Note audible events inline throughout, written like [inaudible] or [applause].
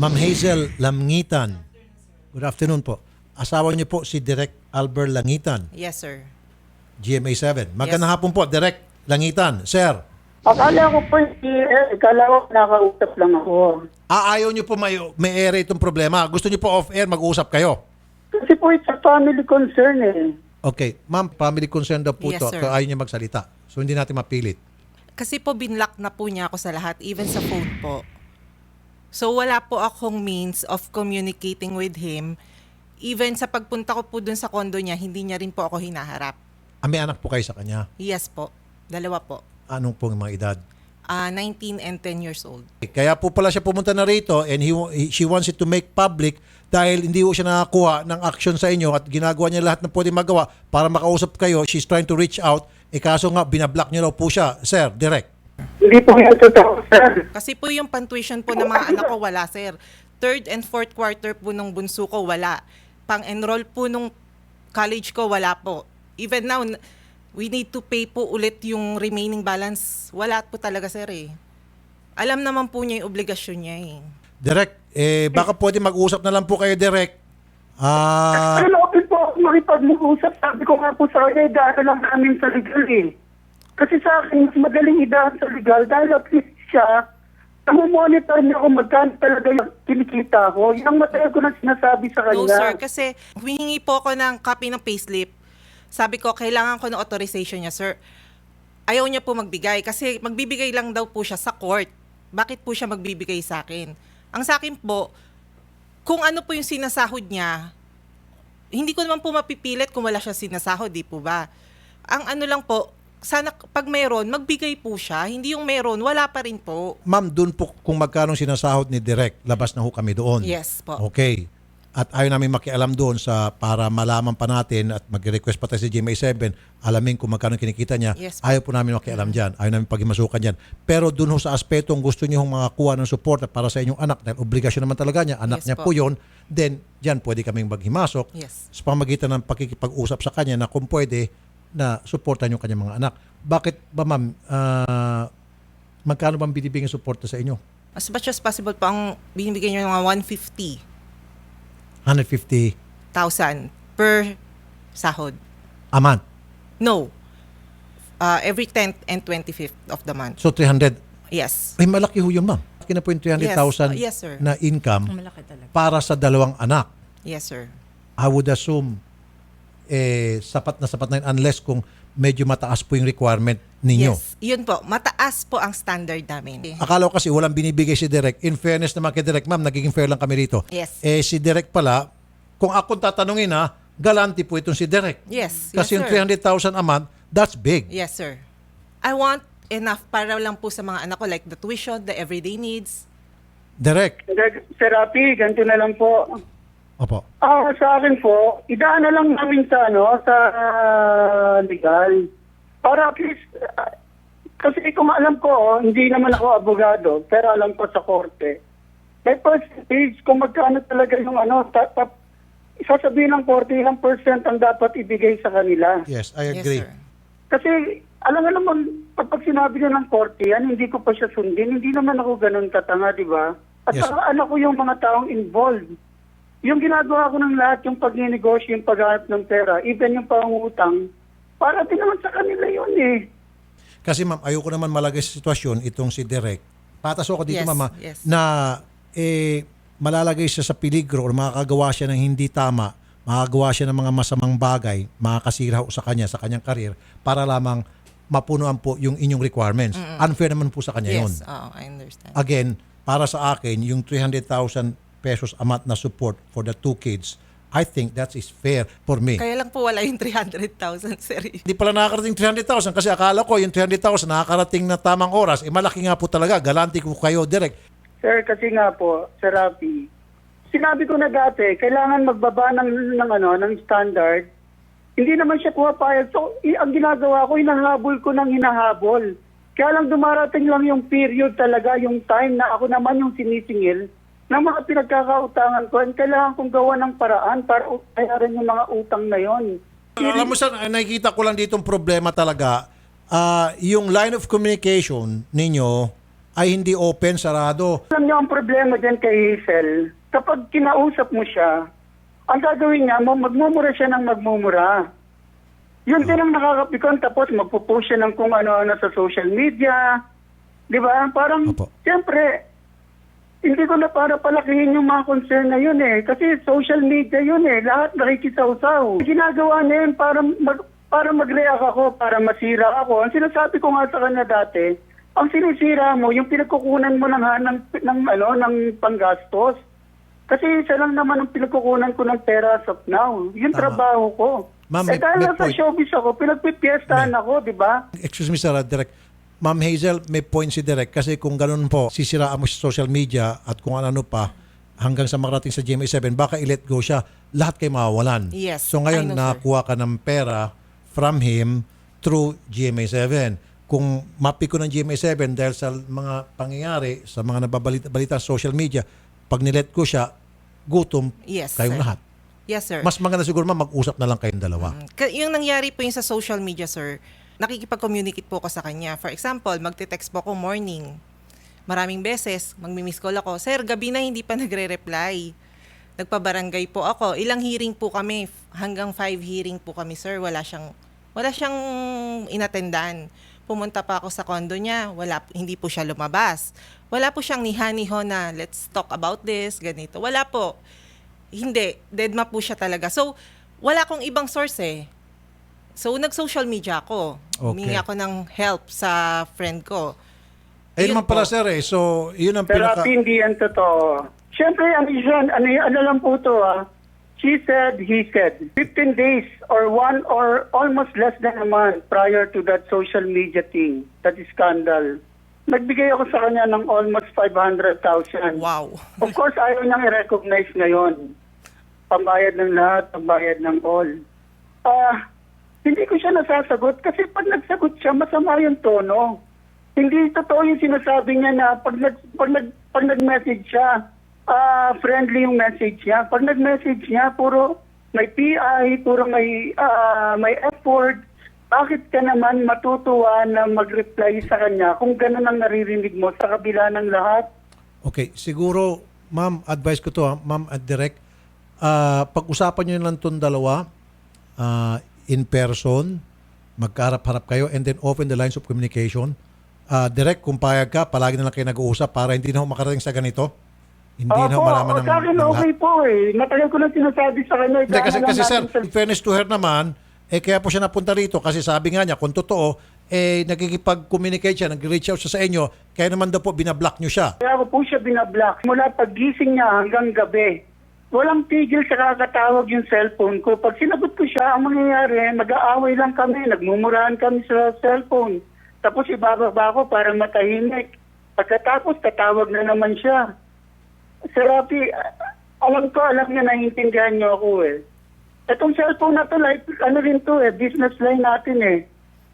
Ma'am Hazel Langitan. Good afternoon po. Asawa niyo po si Direk Albert Langitan, Yes, sir. GMA 7. Magandang hapon po, Direk Langitan. Sir, Akala ko po, eh, akala ko nakausap lang ako. aayaw niyo po may, may ere itong problema. Gusto niyo po off-air, mag-uusap kayo. Kasi po it's a family concern eh. Okay, ma'am, family concern daw po Yes, to. sir. Kaya ayaw niya magsalita. So hindi natin mapilit. Kasi po binlock na po niya ako sa lahat, even sa phone po. So wala po akong means of communicating with him. Even sa pagpunta ko po dun sa kondo niya, hindi niya rin po ako hinaharap. Ah, may anak po kayo sa kanya. Yes po. Dalawa po. Anong pong mga edad? Ah, 19 and 10 years old. Kaya po pala siya pumunta na rito and he, he- she wants it to make public dahil hindi po siya nakakuha ng action sa inyo at ginagawa niya lahat na pwede magawa para makausap kayo. She's trying to reach out. E kaso nga, binablock niyo raw po siya. Sir, direct. Hindi po yan totoo, sir. Kasi po yung pantuition po ng mga anak ko, wala sir. Third and fourth quarter po nung bunso ko, wala. Pang-enroll po nung college ko, wala po. Even now, we need to pay po ulit yung remaining balance. Wala po talaga sir eh. Alam naman po niya yung obligasyon niya eh. Direct, eh, baka pwede mag-usap na lang po kayo direct. Ah, Ano, open po ako makipag-usap. Sabi ko nga po sa kanya, idaan lang namin sa legal eh. Kasi sa akin, mas madaling idaan sa legal dahil at least siya, namumonitor niya kung magkano talaga yung kinikita ko. Yan ang matagal ko na sinasabi sa No kanya. sir, kasi humingi po ako ng copy ng payslip. Sabi ko, kailangan ko ng authorization niya, sir. Ayaw niya po magbigay kasi magbibigay lang daw po siya sa court. Bakit po siya magbibigay sa akin? Ang sa akin po, kung ano po yung sinasahod niya, hindi ko naman po mapipilit kung wala siya sinasahod, di po ba? Ang ano lang po, sana pag mayroon, magbigay po siya. Hindi yung mayroon, wala pa rin po. ma'am, dun po kung magkano sinasahod ni direct, labas na ho kami doon. Yes po. Okay. At ayaw namin makialam doon sa para malaman pa natin at mag-request pa tayo sa GMA7, alamin kung magkano kinikita niya. Yes, po. ayaw po namin makialam dyan. Ayaw namin pagimasukan dyan. Pero doon ho sa aspetong gusto niyo makakuha ng support para sa inyong anak, dahil obligasyon naman talaga niya, anak Yes, niya po po. yun, then dyan pwede kaming maghimasok Yes. sa pamagitan ng pakikipag-usap sa kanya na kung pwede na supportan yung kanyang mga anak. Bakit ba ma'am, ah, magkano bang binibigyan suporta sa inyo? As much as possible po, ang binibigay niyo ng mga 150 150 1,000 per sahod. a month. No. Uh, every 10th and 25th of the month. So 300 Yes. Ay, malaki ho yun, ma'am. Malaki na po yung 300,000 Yes, uh, yes, sir. na income Malaki talaga. para sa dalawang anak. Yes, sir. I would assume, eh, sapat na sapat na yun unless kung medyo mataas po yung requirement ninyo. Yes. Yun po. Mataas po ang standard namin. Akala ko kasi walang binibigay si Direk. In fairness naman kay Direk, ma'am, nagiging fair lang kami rito. Yes. Eh, si Direk pala, kung akong tatanungin ha, galanti po itong si Direk. Yes. Kasi yes, yung sir. 300,000 a month, that's big. Yes, sir. I want enough para lang po sa mga anak ko like the tuition, the everyday needs. Direk. Sir Rapi, ganito na lang po. Opo. Ah, sa akin po, idaan na lang namin sa ano, sa ah, legal. Para at least ah, kasi kung alam ko, oh, hindi naman ako abogado, pero alam ko sa korte. May percentage kung magkano talaga yung ano, ta- ta- sasabihin ng korte ilang percent ang dapat ibigay sa kanila. Yes, I Yes, agree. sir. Kasi alam nga naman, pag sinabi niya ng korte yan, hindi ko pa siya sundin. Hindi naman ako ganun katanga, di ba? At Yes. saka alam ko yung mga taong involved. Yung ginagawa ko ng lahat, yung pag-negosyo, yung paghanap ng pera, even yung pangungutang, para din naman sa kanila yun eh. Kasi ma'am, ayoko naman malagay sa sitwasyon itong si Direk. Patas ako dito Yes, mama yes. na eh malalagay siya sa peligro o makakagawa siya ng hindi tama, makakagawa siya ng mga masamang bagay, makakasira ho sa kanya, sa kanyang karir para lamang mapunuan po yung inyong requirements. Unfair naman po sa kanya yun. Yes. Oh, I understand. Again, para sa akin, yung 300,000 pesos a month na support for the two kids, I think that is fair for me. Kaya lang po wala yung 300,000, sir. Hindi pala nakakarating 300,000 kasi akala ko yung 300,000 nakakarating na tamang oras. Eh malaki nga po talaga. Galanti ko kayo direct. Sir, kasi nga po, Sir Rafi, sinabi ko na dati, kailangan magbaba ng, ng, ano, ng standard. Hindi naman siya pumapayag. So, i- ang ginagawa ko, hinahabol ko ng hinahabol. Kaya lang dumarating lang yung period talaga, yung time na ako naman yung sinisingil ng mga pinagkakautangan ko. And kailangan kong gawa ng paraan para bayaran yung mga utang na yon. Alam mo sir, nakikita ko lang ditong problema talaga. Ah, yung line of communication ninyo ay hindi open, sarado. Alam niyo ang problema dyan kay Hazel, kapag kinausap mo siya, ang gagawin niya, magmumura siya ng magmumura. Yun din ang nakakapikon, tapos magpo-post siya ng kung ano-ano sa social media. Di ba? Parang, Opo. siyempre, hindi ko na para palakihin yung mga concern na yun eh. Kasi social media yun eh. Lahat nakikisawsaw. Ginagawa niya yun para, mag, para mag-react ako, para masira ako. Ang sinasabi ko nga sa kanya dati, ang sinisira mo, yung pinagkukunan mo ng, ng, ng, ano, ng panggastos. Kasi isa lang naman ang pinagkukunan ko ng pera as of now. Yung Tama. trabaho ko. Ma'am, eh may- dahil may point. showbiz ako, pinagpipiestahan ako, di ba? Excuse me, sir, uh, Direk. Ma'am Hazel, may point si Direk kasi kung ganun po, sisiraan mo sa social media at kung ano pa, hanggang sa makarating sa GMA7, baka i-let go siya, lahat kayo mawawalan. Yes, So ngayon, know, sir. nakakuha ka ng pera from him through GMA7. Kung mapi ko ng GMA7 dahil sa mga pangyayari, sa mga nababalita balita sa social media, pag nilet ko siya, gutom Yes, kayong sir. lahat. Yes, sir. Mas maganda siguro ma'am, mag-usap na lang kayong dalawa. Ka- yung nangyari po yung sa social media, sir, nakikipag-communicate po ako sa kanya. For example, magte-text po ako morning. Maraming beses, magmi-miss call ako. Sir, gabi na hindi pa [laughs] nagre-reply. Nagpabarangay po ako. Ilang hearing po kami. Hanggang five hearing po kami, sir. Wala siyang, wala siyang inatendan. Pumunta pa ako sa kondo niya. Wala, hindi po siya lumabas. Wala po siyang nihaniho na let's talk about this, ganito. Wala po. Hindi, deadma po siya talaga. So, wala akong ibang source eh. So, nag-social media ako. Okay. Humingi ako ng help sa friend ko. Ayun Yun naman pala po. sir eh. So, yun ang Pero pinaka... hindi yan totoo. Siyempre, ano yun, ano, ano lang po to ah. She said, he said. 15 days or one or almost less than a month prior to that social media thing, that is scandal. Nagbigay ako sa kanya ng almost 500,000. Wow. Of course, ayaw niyang i-recognize ngayon. Pambayad ng lahat, pambayad ng all. Ah, hindi ko siya nasasagot kasi pag nagsagot siya, masama yung tono. Hindi totoo yung sinasabi niya na pag, nag, pag, nag, pag nag-message siya, ah, friendly yung message niya. Pag nag-message niya, puro may PI, puro may, ah, may effort. Bakit ka naman matutuwa na mag-reply sa kanya kung ganun ang naririnig mo sa kabila ng lahat? Okay, siguro, ma'am, advice ko to, ha, ma'am at direct, ah, pag-usapan nyo lang itong dalawa, ah, in person, magkaharap-harap kayo, and then open the lines of communication. Ah, direct, kung payag ka, palagi na lang kayo nag-uusap para hindi na makarating sa ganito. Hindi na Opo, malaman ng, sa akin ng okay lahat. po eh. Matagal ko na sinasabi sa kanya. Hindi, kasi, kasi sir, sa- in fairness to her naman, eh kaya po siya napunta rito kasi sabi nga niya, kung totoo, eh nagkikipag-communicate siya, nag-reach out siya sa inyo, kaya naman daw po binablock nyo siya. Kaya ako po siya binablock. Mula paggising niya hanggang gabi. Walang tigil sa kakatawag yung cellphone ko. Pag sinagot ko siya, ang mangyayari, mag-aaway lang kami, nagmumurahan kami sa cellphone. Tapos ibababa ko para matahimik. Pagkatapos, tatawag na naman siya. Sir Rafi, alam ko, alam niya, naiintindihan niyo ako eh. Itong cellphone na to, like, ano rin to eh, business line natin eh.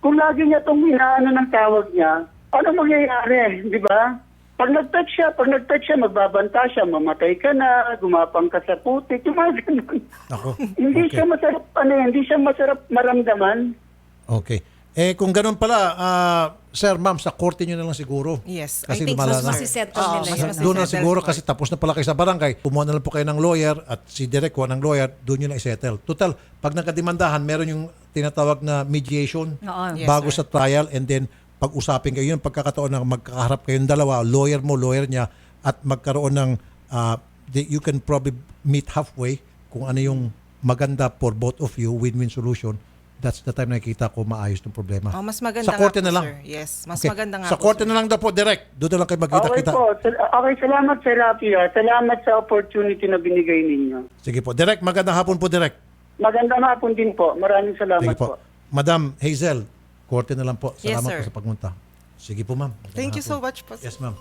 Kung lagi niya itong inaano ng tawag niya, ano mangyayari, di ba? Pag nag-touch siya, pag nag-touch siya, magbabanta siya, mamatay ka na, gumapang ka sa putik, yung mga ganun. Ako. [laughs] hindi Okay. siya masarap, ano eh, hindi siya masarap maramdaman. Okay. Eh kung ganun pala, ah, sir, ma'am, sa korte nyo na lang siguro. Yes, Kasi I think lumala so, na. Masisettle Oo, nila mas- yun. mas- Doon na masisettle siguro kasi tapos na pala kayo sa barangay. Kumuha na lang po kayo ng lawyer at si Derek kuha ng lawyer, doon nyo na isettle. Total, pag nagkadimandahan, meron yung tinatawag na mediation Oo. Yes, bago sir. sa trial and then pag-usapin kayo. Yun pagkakataon na magkakaharap kayong dalawa, lawyer mo, lawyer niya, at magkaroon ng, the- you can probably meet halfway kung ano yung maganda for both of you, win-win solution. That's the time nakikita ko maayos ng problema. Oh, mas maganda Sa korte na po, lang. sir. Yes, mas Okay. maganda nga Sa po, korte na lang daw po, direct. Doon na lang kayo Okay magkita-kita. po. Sal- Okay, salamat Sir Rafi. ah. Salamat sa opportunity na binigay ninyo. Sige po. Direct, magandang hapon po, direct. Magandang hapon din po. Maraming salamat Sige po. po. Madam Hazel, korte na lang po. Yes, Salamat sir. po sa pagmunta. Sige po, ma'am. Magandang Thank you so hapon. much po. sir. Yes, ma'am.